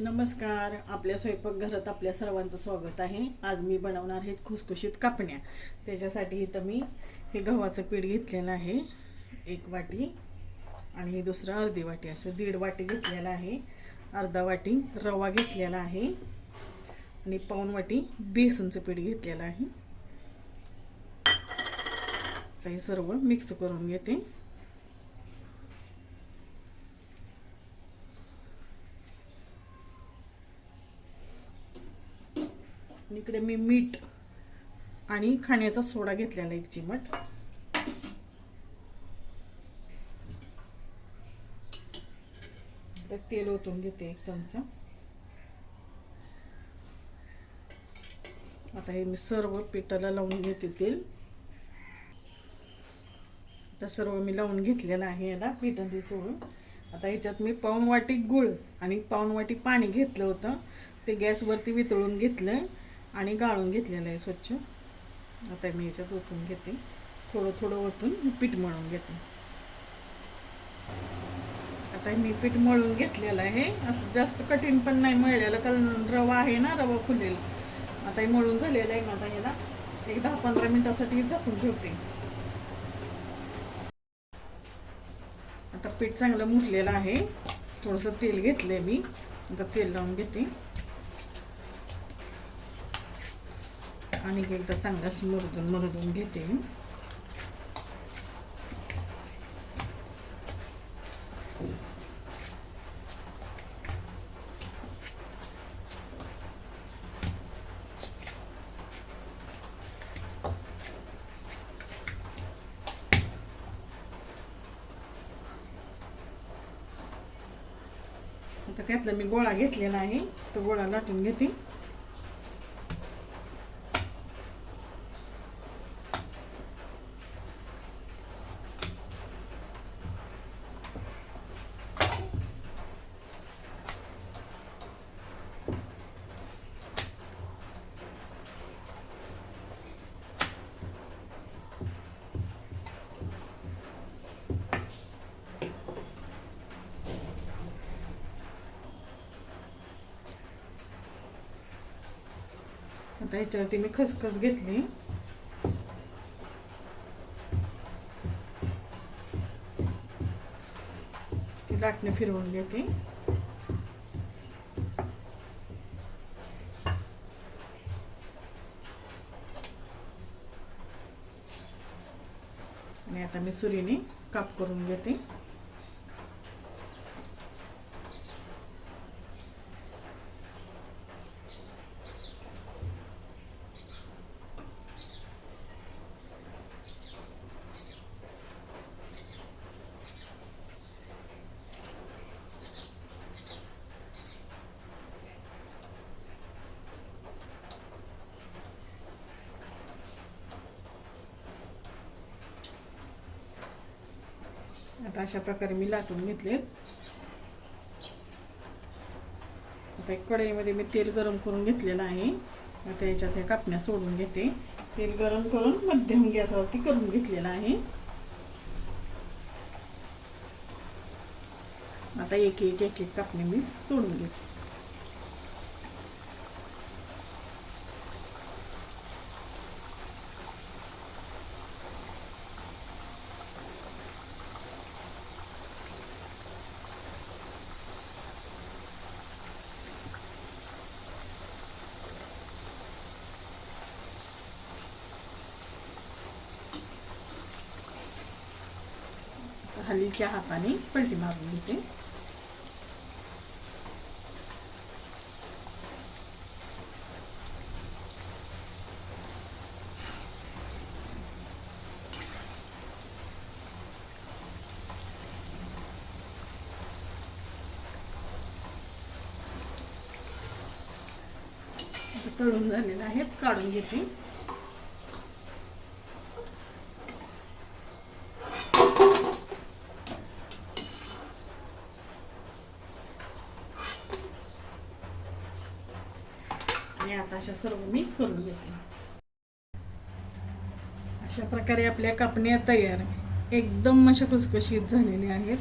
नमस्कार आपल्या स्वयंपाकघरात आपल्या सर्वांचं स्वागत आहे. आज मी बनवणार हे खुसखुशीत कापण्या. त्याच्यासाठी इथं मी हे गव्हाचं पीठ घेतलेलं आहे एक वाटी. आणि दुसरं अर्धी वाटी असं दीड वाटी घेतलेलं आहे. अर्धा वाटी रवा घेतलेला आहे. आणि पाऊण वाटी बेसनचं पीठ घेतलेलं आहे. हे सर्व मिक्स करून घेते. आणि इकडे मी मीठ आणि खाण्याचा सोडा घेतलेला एक चिमट. तेल ओतून घेते एक चमचा. आता हे मी सर्व पिठाला लावून घेते तेल. आता सर्व मी लावून घेतलेलं आहे याला पिठाची चोळून आता ह्याच्यात मी पाऊण वाटी गुळ आणि पाऊण वाटी पाणी घेतलं होतं. ते गॅसवरती वितळून घेतलं. आणि गाळून घेतलेलं आहे स्वच्छ. आता मी ह्याच्यात ओतून घेते. थोडं थोडं ओतून मी पीठ मळून घेते. आता मी पीठ मळून घेतलेलं आहे. असं जास्त कठीण पण नाही मळलेलं कारण रवा आहे ना रवा फुलेल. आता हे मळून झालेलं आहे आता ह्याला. एक दहा पंधरा मिनिटासाठी झाकून ठेवते. आता पीठ चांगलं मुरलेलं आहे. थोडंसं तेल घेतलंय मी. आता तेल लावून घेते. आणि एकदा चांगलं मुरदून मुरदून घेते. आता त्यातला मी गोळा घेतलेला आहे तो गोळा लाटून घेते. आता ह्याच्यावरती मी खसखस घेतली. ती लाटणे फिरवून घेते. आणि आता मी सुरीने काप करून घेते. आता अशा प्रकारे मी लाटून घेतले. आता एक कढईमध्ये मी तेल गरम करून घेतलेलं आहे. आता याच्यात ह्या कापण्या सोडून घेते. तेल गरम करून मध्यम गॅसवरती करून घेतलेलं आहे. आता एक एक एक एक कापणी मी सोडून घेते. हलक्या हाताने पलटी मारून घेते तळून झालेले आहेत काढून घेते. आता अशा सर्व मी करून घेते अशा प्रकारे आपल्या कापण्या तयार. एकदम अशा खुसखुशीत झालेल्या आहेत.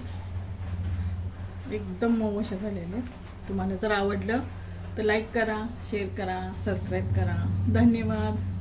एकदम मऊ अशा झालेल्या आहेत. तुम्हाला जर आवडलं तर लाईक करा शेअर करा सबस्क्राईब करा. धन्यवाद.